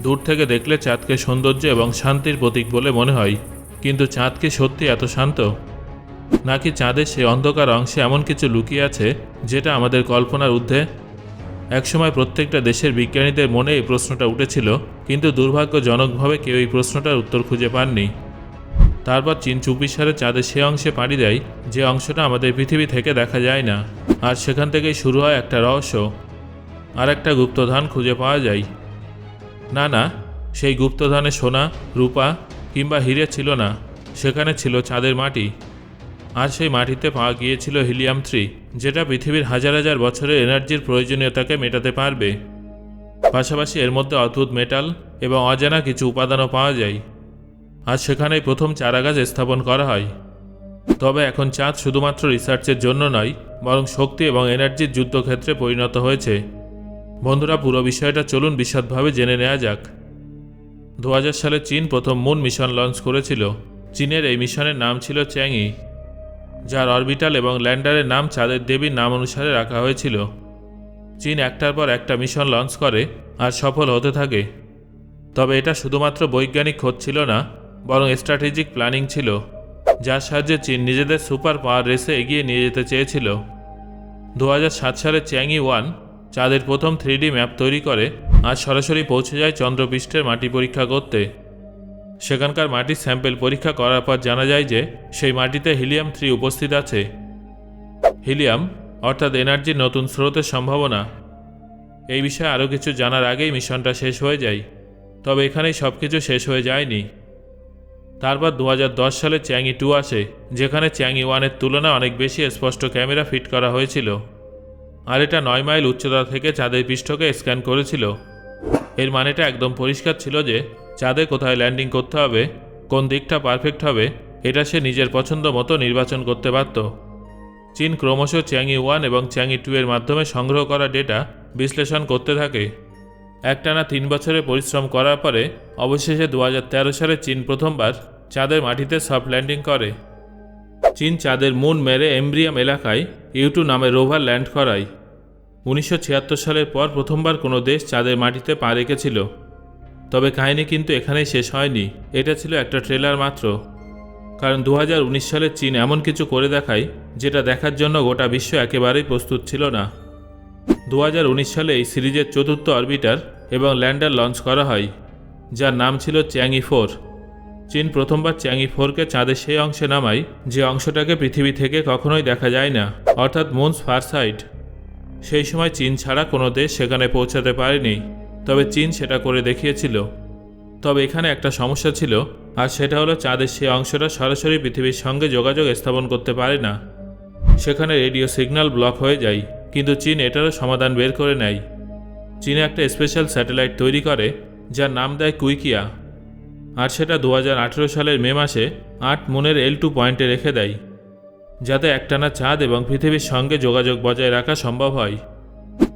দূর থেকে দেখলে চাঁদকে সৌন্দর্য এবং শান্তির প্রতীক বলে মনে হয়। কিন্তু চাঁদকে সত্যি এত শান্ত? নাকি চাঁদের সেই অন্ধকার অংশে এমন কিছু লুকিয়ে আছে যেটা আমাদের কল্পনার ঊর্ধ্বে? একসময় প্রত্যেকটা দেশের বিজ্ঞানীদের মনে এই প্রশ্নটা উঠেছিল, কিন্তু দুর্ভাগ্যজনকভাবে কেউ এই প্রশ্নটার উত্তর খুঁজে পাননি। তারপর চীন চুপিসারে চাঁদের সে অংশে পাড়ি দেয়, যে অংশটা আমাদের পৃথিবী থেকে দেখা যায় না। আর সেখান থেকেই শুরু হয় একটা রহস্য। আর একটা গুপ্তধন খুঁজে পাওয়া যায়। না না, সেই গুপ্তধনে সোনা, রূপা কিংবা হিরে ছিল না, সেখানে ছিল চাঁদের মাটি। আর সেই মাটিতে পাওয়া গিয়েছিল হিলিয়াম থ্রি, যেটা পৃথিবীর হাজার হাজার বছরের এনার্জির প্রয়োজনীয়তাকে মেটাতে পারবে। পাশাপাশি এর মধ্যে অদ্ভুত মেটাল এবং অজানা কিছু উপাদানও পাওয়া যায়। আর সেখানেই প্রথম চারাগাছ স্থাপন করা হয়। তবে এখন চাঁদ শুধুমাত্র রিসার্চের জন্য নয়, বরং শক্তি এবং এনার্জির যুদ্ধক্ষেত্রে পরিণত হয়েছে। বন্ধুরা, পুরো বিষয়টা চলুন বিশদভাবে জেনে নেওয়া যাক। দু সালে চীন প্রথম মুন মিশন লঞ্চ করেছিল। চীনের এই মিশনের নাম ছিল চ্যাংই, যার অরবিটাল এবং ল্যান্ডারের নাম চাঁদের দেবীর নাম অনুসারে রাখা হয়েছিল। চীন একটার পর একটা মিশন লঞ্চ করে আর সফল হতে থাকে। তবে এটা শুধুমাত্র বৈজ্ঞানিক খোঁজ ছিল না, বরং স্ট্র্যাটেজিক প্ল্যানিং ছিল, যার সাহায্যে চীন নিজেদের সুপার পাওয়ার রেসে এগিয়ে নিয়ে যেতে চেয়েছিল। দু হাজার সাত সালে চ্যাংই ওয়ান চাঁদের প্রথম থ্রিডি ম্যাপ তৈরি করে, আজ সরাসরি পৌঁছে যায় চন্দ্রপৃষ্ঠের মাটি পরীক্ষা করতে। সেখানকার মাটির স্যাম্পেল পরীক্ষা করার পর জানা যায় যে, সেই মাটিতে হিলিয়াম থ্রি উপস্থিত আছে। হিলিয়াম অর্থাৎ এনার্জির নতুন স্রোতের সম্ভাবনা। এই বিষয়ে আরও কিছু জানার আগেই মিশনটা শেষ হয়ে যায়। তবে এখানেই সব কিছু শেষ হয়ে যায়নি। তারপর দু হাজার দশ সালে চ্যাংই টু আসে, যেখানে চ্যাংই ওয়ানের তুলনায় অনেক বেশি স্পষ্ট ক্যামেরা ফিট করা হয়েছিল। আর এটা নয় মাইল উচ্চতা থেকে চাঁদের পৃষ্ঠকে স্ক্যান করেছিল। এর মানেটা একদম পরিষ্কার ছিল যে চাঁদে কোথায় ল্যান্ডিং করতে হবে, কোন দিকটা পারফেক্ট হবে, এটা সে নিজের পছন্দ মতো নির্বাচন করতে পারত। চীন ক্রমশ চ্যাংই ওয়ান এবং চ্যাংই টু এর মাধ্যমে সংগ্রহ করা ডেটা বিশ্লেষণ করতে থাকে। একটানা তিন বছরে পরিশ্রম করার পরে অবশেষে দু হাজার তেরো সালে চীন প্রথমবার চাঁদের মাটিতে সফট ল্যান্ডিং করে। চীন চাঁদের মুন মেরে এমব্রিয়াম এলাকায় ইউটু নামে রোভার ল্যান্ড করায়। উনিশশো ছিয়াত্তর সালের পর প্রথমবার কোনো দেশ চাঁদের মাটিতে পা রেখেছিল। তবে কাহিনী কিন্তু এখানেই শেষ হয়নি। এটা ছিল একটা ট্রেলার মাত্র। কারণ দু হাজার উনিশ সালে চীন এমন কিছু করে দেখায়, যেটা দেখার জন্য গোটা বিশ্ব একেবারেই প্রস্তুত ছিল না। দু হাজার উনিশ সালে এই সিরিজের চতুর্থ অরবিটার এবং ল্যান্ডার লঞ্চ করা হয়, যার নাম ছিল চ্যাংই ফোর। চীন প্রথমবার চ্যাংই ফোরকে চাঁদের সেই অংশে নামায়, যে অংশটাকে পৃথিবী থেকে কখনোই দেখা যায় না, অর্থাৎ মুনস ফার সাইড সেই সময় চীন ছাড়া কোনো দেশ সেখানে পৌঁছাতে পারেনি, তবে চীন সেটা করে দেখিয়েছিল। তবে এখানে একটা সমস্যা ছিল, আর সেটা হলো চাঁদের সেই অংশটা সরাসরি পৃথিবীর সঙ্গে যোগাযোগ স্থাপন করতে পারে না। সেখানে রেডিও সিগন্যাল ব্লক হয়ে যায়, কিন্তু চীন এটারও সমাধান বের করে নেয়। চীনে একটা স্পেশাল স্যাটেলাইট তৈরি করে, যার নাম দেয় কুইকিয়া। আর সেটা দু হাজার আঠেরো সালের মে মাসে আট মুনের এল টু পয়েন্টে রেখে দেয়। যাতে একটানা চাঁদ এবং পৃথিবীর সঙ্গে যোগাযোগ বজায় রাখা সম্ভব হয়।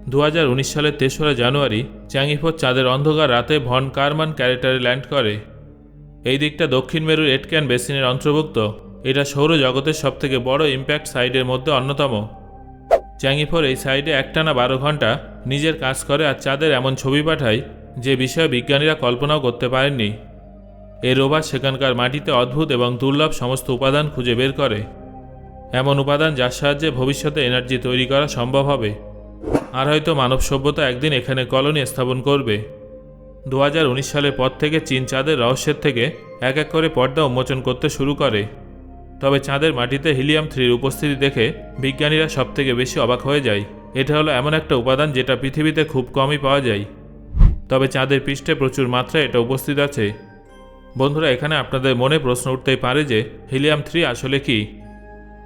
দু হাজার উনিশ সালের তেসরা জানুয়ারি, চ্যাংইফোর চাঁদের অন্ধকার রাতে ভন কারমান ক্যারেক্টারে ল্যান্ড করে। এই দিকটা দক্ষিণ মেরুর এটক্যান বেসিনের অন্তর্ভুক্ত। এটা সৌরজগতের সবথেকে বড় ইম্প্যাক্ট সাইডের মধ্যে অন্যতম। চ্যাংইফোর এই সাইডে একটানা বারো ঘণ্টা নিজের কাজ করে আর চাঁদের এমন ছবি পাঠায় যে বিষয়ে বিজ্ঞানীরা কল্পনাও করতে পারেননি। এই রোভার সেখানকার মাটিতে অদ্ভুত এবং দুর্লভ সমস্ত উপাদান খুঁজে বের করে। এমন উপাদান যার সাহায্যে ভবিষ্যতে এনার্জি তৈরি করা সম্ভব হবে। আর হয়তো মানব সভ্যতা একদিন এখানে কলোনি স্থাপন করবে। দু হাজার উনিশ সালের পর থেকে চীন চাঁদের রহস্যের থেকে এক এক করে পর্দা উন্মোচন করতে শুরু করে। তবে চাঁদের মাটিতে হিলিয়াম থ্রির উপস্থিতি দেখে বিজ্ঞানীরা সবথেকে বেশি অবাক হয়ে যায়। এটা হলো এমন একটা উপাদান যেটা পৃথিবীতে খুব কমই পাওয়া যায়। তবে চাঁদের পৃষ্ঠে প্রচুর মাত্রায় এটা উপস্থিত আছে। বন্ধুরা, এখানে আপনাদের মনে প্রশ্ন উঠতেই পারে যে হিলিয়াম থ্রি আসলে কি?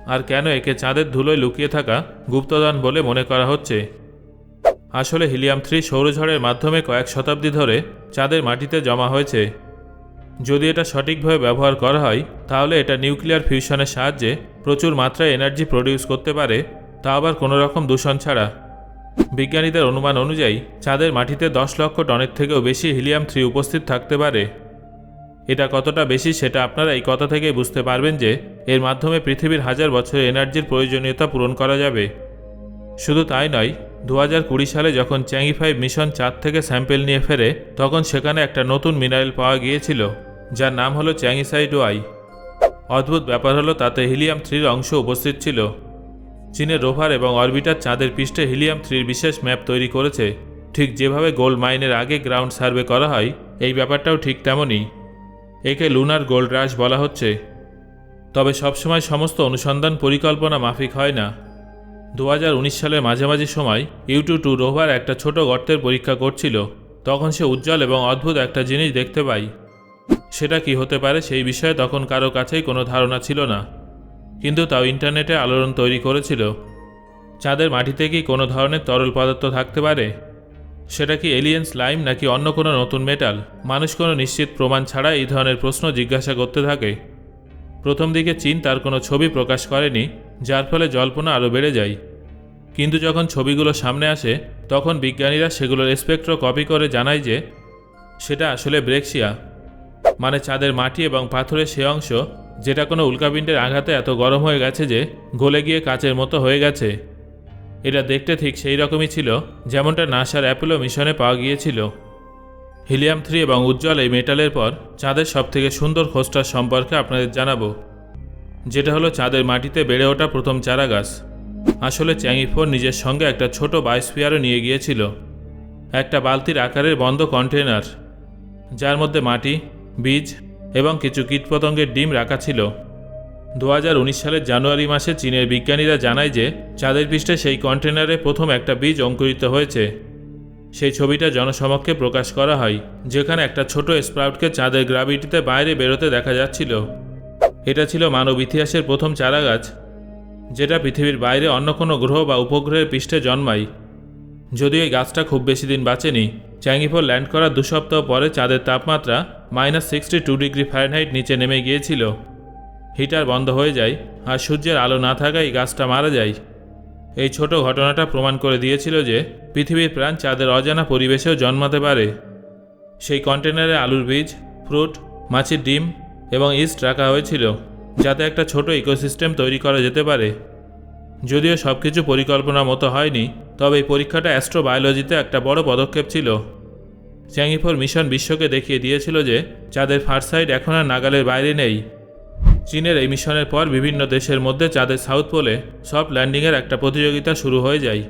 আর কেন একে চাঁদের ধুলোয় লুকিয়ে থাকা গুপ্তদান বলে মনে করা হচ্ছে? আসলে হিলিয়াম থ্রি সৌরঝড়ের মাধ্যমে কয়েক শতাব্দী ধরে চাঁদের মাটিতে জমা হয়েছে। যদি এটা সঠিকভাবে ব্যবহার করা হয়, তাহলে এটা নিউক্লিয়ার ফিউশনের সাহায্যে প্রচুর মাত্রায় এনার্জি প্রডিউস করতে পারে, তা আবার কোনো রকম দূষণ ছাড়া। বিজ্ঞানীদের অনুমান অনুযায়ী, চাঁদের মাটিতে দশ লক্ষ টনের থেকেও বেশি হিলিয়াম থ্রি উপস্থিত থাকতে পারে। এটা কতটা বেশি সেটা আপনারা এই কথা থেকেই বুঝতে পারবেন যে এর মাধ্যমে পৃথিবীর হাজার বছরের এনার্জির প্রয়োজনীয়তা পূরণ করা যাবে। শুধু তাই নয় দু কুড়ি সালে যখন চ্যাংই ফাইভ মিশন চাঁদ থেকে স্যাম্পেল নিয়ে ফেরে, তখন সেখানে একটা নতুন মিনারেল পাওয়া গিয়েছিল, যার নাম হলো চ্যাংইসাইড ওয়াই অদ্ভুত ব্যাপার হলো তাতে হিলিয়াম থ্রির অংশ উপস্থিত ছিল। চীনের রোভার এবং অরবিটার চাঁদের পৃষ্ঠে হিলিয়াম থ্রির বিশেষ ম্যাপ তৈরি করেছে। ঠিক যেভাবে গোল্ড মাইনের আগে গ্রাউন্ড সার্ভে করা হয়, এই ব্যাপারটাও ঠিক তেমনই। একে লুনার গোল্ড রাশ বলা হচ্ছে। তবে সবসময় সমস্ত অনুসন্ধান পরিকল্পনা মাফিক হয় না। দু হাজার উনিশ সালের মাঝামাঝি সময় ইউটু টু রোভার একটা ছোট গর্তের পরীক্ষা করছিল। তখন সে উজ্জ্বল এবং অদ্ভুত একটা জিনিস দেখতে পাই। সেটা কি হতে পারে সেই বিষয়ে তখন কারও কাছেই কোনো ধারণা ছিল না। কিন্তু তাও ইন্টারনেটে আলোড়ন তৈরি করেছিল। চাঁদের মাটিতে কি কোনো ধরনের তরল পদার্থ থাকতে পারে? সেটা কি এলিয়েন স্লাইম নাকি অন্য কোনো নতুন মেটাল মানুষ কোনো নিশ্চিত প্রমাণ ছাড়া এই ধরনের প্রশ্ন জিজ্ঞাসা করতে থাকে। প্রথম দিকে চীন তার কোনো ছবি প্রকাশ করেনি, যার ফলে জল্পনা আরও বেড়ে যায়। কিন্তু যখন ছবিগুলো সামনে আসে, তখন বিজ্ঞানীরা সেগুলোর স্পেক্ট্র কপি করে জানায় যে, সেটা আসলে ব্রেক্সিয়া মানে চাঁদের মাটি এবং পাথরের সে অংশ, যেটা কোনো উল্কাপিণ্ডের আঘাতে এত গরম হয়ে গেছে যে, গলে গিয়ে কাচের মতো হয়ে গেছে। এটা দেখতে ঠিক সেই রকমই ছিল যেমনটা নাসার অ্যাপোলো মিশনে পাওয়া গিয়েছিল। হিলিয়াম থ্রি এবং উজ্জ্বল এই মেটালের পর চাঁদের সবথেকে সুন্দর খোঁজটার সম্পর্কে আপনাদের জানাব, যেটা হলো চাঁদের মাটিতে বেড়ে ওঠা প্রথম চারা গাছ। আসলে চ্যাংই ফোর নিজের সঙ্গে একটা ছোট বায়োস্ফিয়ারও নিয়ে গিয়েছিল, একটা বালতির আকারের বন্ধ কন্টেনার যার মধ্যে মাটি, বীজ এবং কিছু কীটপতঙ্গের ডিম রাখা ছিল। দু হাজার উনিশ সালের জানুয়ারি মাসে চীনের বিজ্ঞানীরা জানায় যে চাঁদের পৃষ্ঠে সেই কন্টেনারে প্রথম একটা বীজ অঙ্কুরিত হয়েছে। সেই ছবিটা জনসমক্ষে প্রকাশ করা হয়, যেখানে একটা ছোট স্প্রাউটকে চাঁদের গ্রাভিটিতে বাইরে বেরোতে দেখা যাচ্ছিল। এটা ছিল মানব ইতিহাসের প্রথম চারাগাছ, যেটা পৃথিবীর বাইরে অন্য কোনো গ্রহ বা উপগ্রহের পৃষ্ঠে জন্মায়। যদিও এই গাছটা খুব বেশি দিন বাঁচেনি চ্যাঙ্গিফোর ল্যান্ড করার দু সপ্তাহ পরে চাঁদের তাপমাত্রা minus sixty two degree Fahrenheit নিচে নেমে গিয়েছিল। হিটার বন্ধ হয়ে যায় আর সূর্যের আলো না থাকায় গাছটা মারা যায়। এই ছোট ঘটনাটা প্রমাণ করে দিয়েছিল যে পৃথিবীর প্রাণ চাঁদের অজানা পরিবেশেও জন্মাতে পারে। সেই কন্টেনারে আলুর বীজ, ফ্রুট, মাছের ডিম এবং ইস্ট রাখা হয়েছিল, যাতে একটা ছোট ইকোসিস্টেম তৈরি করা যেতে পারে। যদিও সব কিছু পরিকল্পনা মতো হয়নি, তবে এই পরীক্ষাটা অ্যাস্ট্রোবায়োলজিতে একটা বড় পদক্ষেপ ছিল। চ্যাংইফোর মিশন বিশ্বকে দেখিয়ে দিয়েছিল যে চাঁদের ফারসাইড এখন আর নাগালের বাইরে নেই। চীনের এই মিশনের পর বিভিন্ন দেশের মধ্যে চাঁদের সাউথ পোলে সফট ল্যান্ডিংয়ের একটা প্রতিযোগিতা শুরু হয়ে যায়।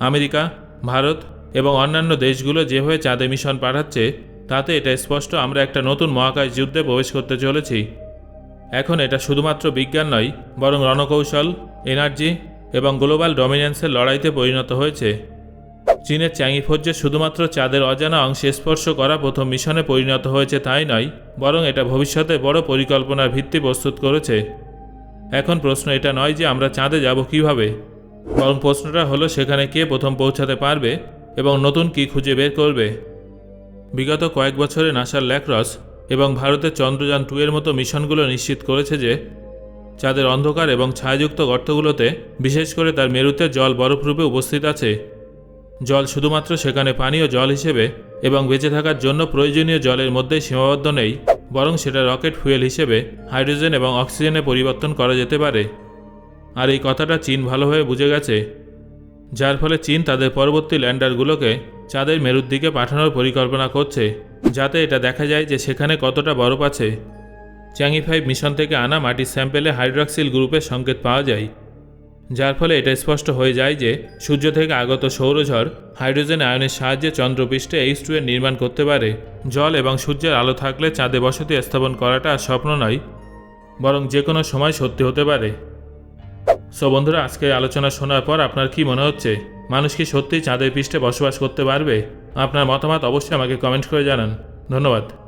আমেরিকা, ভারত এবং অন্যান্য দেশগুলো যেভাবে চাঁদে মিশন পাঠাচ্ছে, তাতে এটা স্পষ্ট আমরা একটা নতুন মহাকাশ যুদ্ধে প্রবেশ করতে চলেছি। এখন এটা শুধুমাত্র বিজ্ঞান নয়, বরং রণকৌশল, এনার্জি এবং গ্লোবাল ডমিনেন্সের লড়াইতে পরিণত হয়েছে। চীনের চ্যাংইফোর যে শুধুমাত্র চাঁদের অজানা অংশে স্পর্শ করা প্রথম মিশনে পরিণত হয়েছে তাই নয়, বরং এটা ভবিষ্যতে বড় পরিকল্পনার ভিত্তি প্রস্তুত করেছে। এখন প্রশ্ন এটা নয় যে আমরা চাঁদে যাব কীভাবে। বরং প্রশ্নটা হলো সেখানে কে প্রথম পৌঁছাতে পারবে এবং নতুন কি খুঁজে বের করবে। বিগত কয়েক বছরে নাসার ল্যাক্রস এবং ভারতের চন্দ্রযান টু এর মতো মিশনগুলো নিশ্চিত করেছে যে চাঁদের অন্ধকার এবং ছায়াযুক্ত গর্তগুলোতে, বিশেষ করে তার মেরুতে জল বরফরূপে উপস্থিত আছে। জল শুধুমাত্র সেখানে পানীয় জল হিসেবে এবং বেঁচে থাকার জন্য প্রয়োজনীয় জলের মধ্যে সীমাবদ্ধ নেই, বরং সেটা রকেট ফুয়েল হিসেবে হাইড্রোজেন এবং অক্সিজেনে পরিবর্তন করা যেতে পারে। আর এই কথাটা চীন ভালোভাবে বুঝে গেছে, যার ফলে চীন তাদের পরবর্তী ল্যান্ডারগুলোকে চাঁদের মেরুর দিকে পাঠানোর পরিকল্পনা করছে, যাতে এটা দেখা যায় যে সেখানে কতটা বরফ আছে। চ্যাংই ফাইভ মিশন থেকে আনা মাটির স্যাম্পেলে হাইড্রক্সিল গ্রুপের সংকেত পাওয়া যায়। যার ফলে এটা স্পষ্ট হয়ে যায় যে সূর্য থেকে আগত সৌরঝড় হাইড্রোজেন আয়নের সাহায্যে চন্দ্রপৃষ্ঠে এইচ টু এর নির্মাণ করতে পারে। জল এবং সূর্যের আলো থাকলে চাঁদে বসতি স্থাপন করাটা স্বপ্ন নয়, বরং যে কোনো সময় সত্যি হতে পারে। সো বন্ধুরা, আজকের আলোচনা শোনার পর আপনার কি মনে হচ্ছে? মানুষ কি সত্যিই চাঁদের পৃষ্ঠে বসবাস করতে পারবে? আপনার মতামত অবশ্যই আমাকে কমেন্ট করে জানান। ধন্যবাদ।